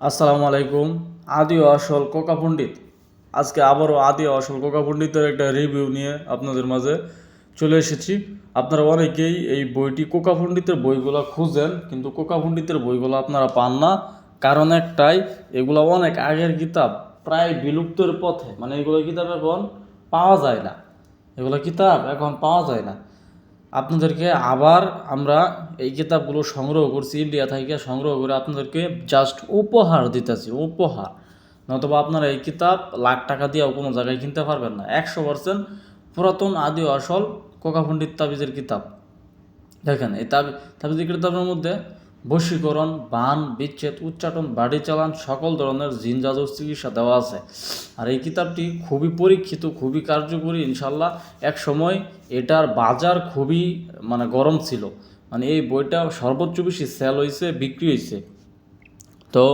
আসসালামু আলাইকুম। আদি আসল কোকা পণ্ডিত। আজকে আবারও আদি আসল কোকা পণ্ডিতের একটা রিভিউ নিয়ে আপনাদের মাঝে চলে এসেছি। আপনারা অনেকেই এই বইটি কোকা পণ্ডিতের বইগুলো খুঁজেন, কিন্তু কোকা পণ্ডিতের বইগুলো আপনারা পান না। কারণ একটাই, এগুলো অনেক আগের কিতাব, প্রায় বিলুপ্তের পথে। মানে এগুলো কিতাব এখন পাওয়া যায় না। এগুলো কিতাব এখন পাওয়া যায় না। আপনাদেরকে আবার আমরা এই কিতাবগুলো সংগ্রহ করছি, ইন্ডিয়া থেকে সংগ্রহ করে আপনাদেরকে জাস্ট উপহার দিতেছি, উপহার। নতুবা আপনারা এই কিতাব লাখ টাকা দিয়েও কোনো জায়গায় কিনতে পারবেন না। একশো পার্সেন্ট পুরাতন আদি আসল কোকা পণ্ডিত তাবিজের কিতাব। দেখেন, এই তাবি তাবিজের কিতাবের মধ্যে বশীকরণ, বান, বিচ্ছেদ, উচ্চাটন, বাড়ি চালান, সকল ধরনের জিন জাদুর চিকিৎসা দেওয়া আছে। আর এই কিতাবটি খুবই পরীক্ষিত, খুবই কার্যকরী ইনশাল্লাহ এক সময় এটার বাজার খুবই মানে গরম ছিল। মানে এই বইটা সর্বোচ্চ বেশি সেল হয়েছে বিক্রি হয়েছে তো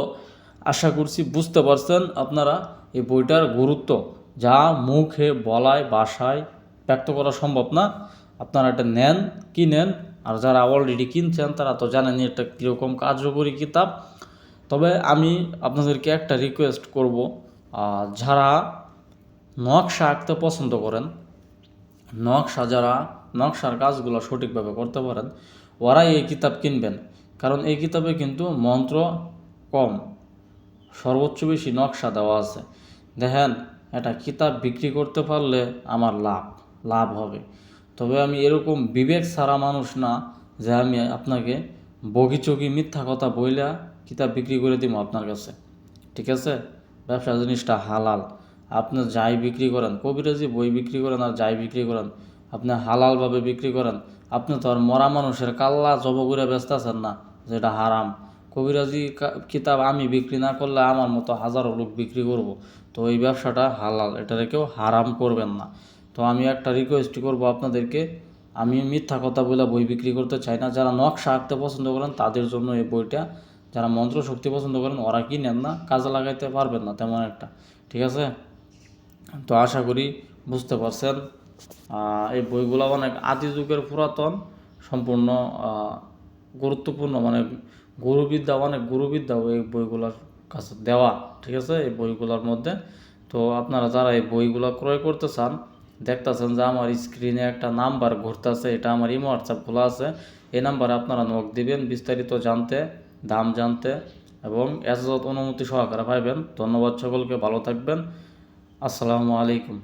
আশা করছি বুঝতে পারছেন আপনারা এই বইটার গুরুত্ব, যা মুখে, বলায় বাসায় ব্যক্ত করা সম্ভব না। আপনারা এটা নেন কিনেন আর যারা অলরেডি কিনছেন, তারা তো জানেনই এটা কীরকম কার্যকরী কিতাব। তবে আমি আপনাদেরকে একটা রিকোয়েস্ট করব যারা নকশা আঁকতে পছন্দ করেন, নকশা যারা, নকশার কাজগুলো সঠিকভাবে করতে পারেন, ওরাই এই কিতাব কিনবেন। কারণ এই কিতাবে কিন্তু মন্ত্র কম, সর্বোচ্চ বেশি নকশা দেওয়া আছে। দেখেন, একটা কিতাব বিক্রি করতে পারলে আমার লাভ লাভ হবে। তবে আমি এরকম বিবেক সারা মানুষ না যে আমি আপনাকে বগিচগি মিথ্যা কথা বইলা কিতাব বিক্রি করে দিব আপনার কাছে। ঠিক আছে? ব্যবসা জিনিসটা হালাল। আপনি যাই বিক্রি করেন, কবিরাজি বই বিক্রি করেন আর যাই বিক্রি করেন, আপনি হালালভাবে বিক্রি করেন, আপনি তো আর মরা মানুষের কাল্লা জব করে ব্যস্ত আছেন না যেটা হারাম। কবিরাজি কিতাব আমি বিক্রি না করলে আমার মতো হাজারো লোক বিক্রি করব। তো এই ব্যবসাটা হালাল, এটারে কেউ হারাম করবেন না। তো আমি একটা রিকোয়েস্ট করব আপনাদেরকে। আমি মিথ্যা কথা বলে বই বিক্রি করতে চাই না। যারা নকশা আঁকতে পছন্দ করেন, তাদের জন্য এই বইটা। যারা মন্ত্র শক্তি পছন্দ করেন, ওরা কিনেন না, কাজে লাগাইতে পারবেন না তেমন একটা। ঠিক আছে? তো আশা করি বুঝতে পারছেন। এই বইগুলো অনেক আদি যুগের পুরাতন, সম্পূর্ণ গুরুত্বপূর্ণ মানে গুরুবিদ্যা, অনেক গুরুবিদ্যা এই বইগুলোর কাছে দেওয়া। ঠিক আছে? এই বইগুলোর মধ্যে। তো আপনারা যারা এই বইগুলো ক্রয় করতে চান দেখতেছেন যে আমার স্ক্রিনে একটা নাম্বার ঘুরতেছে, এটা আমার ইমো হোয়াটসঅ্যাপ খোলা আছে। এই নাম্বারে আপনারা নক দিবেন, বিস্তারিত জানতে, দাম জানতে এবং এজাজত অনুমতি সহকারে পাইবেন। ধন্যবাদ সকলকে, ভালো থাকবেন। আসসালামু আলাইকুম।